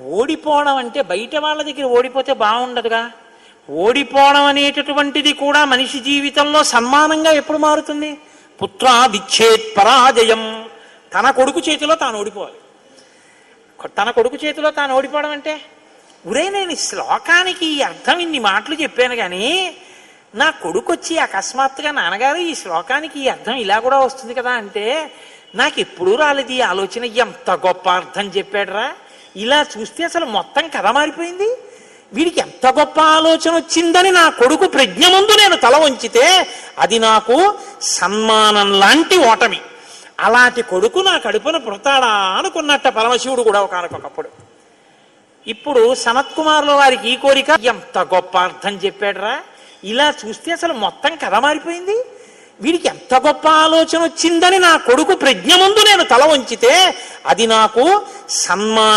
ఓడిపోవడం అంటే బయట వాళ్ళ దగ్గర ఓడిపోతే బాగుండదుగా. ఓడిపోవడం అనేటటువంటిది కూడా మనిషి జీవితంలో సన్మానంగా ఎప్పుడు మారుతుంది? పుత్రాదిచ్చేత్ పరాజయం. తన కొడుకు చేతిలో తాను ఓడిపోవాలి. తన కొడుకు చేతిలో తాను ఓడిపోవడం అంటే ఉరే నేను శ్లోకానికి ఈ అర్థం ఇన్ని మాటలు చెప్పాను కానీ నా కొడుకు వచ్చి అకస్మాత్తుగా నాన్నగారు ఈ శ్లోకానికి ఈ అర్థం ఇలా కూడా వస్తుంది కదా అంటే నాకు ఎప్పుడూ రాలేదు ఈ ఆలోచన. ఎంత గొప్ప అర్థం చెప్పాడురా. ఇలా చూస్తే అసలు మొత్తం కథ మారిపోయింది. వీడికి ఎంత గొప్ప ఆలోచన వచ్చిందని నా కొడుకు ప్రజ్ఞ ముందు నేను తల వంచితే అది నాకు సన్మానం లాంటి ఓటమి. అలాంటి కొడుకు నా కడుపున పుడతాడా అనుకున్నట్ట పరమశివుడు కూడా ఒకనకొకప్పుడు. ఇప్పుడు సనత్ కుమారుల వారికి ఈ కోరిక ఎంత గొప్ప అర్థం చెప్పాడరా. ఇలా చూస్తే అసలు మొత్తం కథ మారిపోయింది. వీడికి ఎంత గొప్ప ఆలోచన వచ్చిందని నా కొడుకు ప్రజ్ఞ ముందు నేను తల వంచితే అది నాకు సన్మా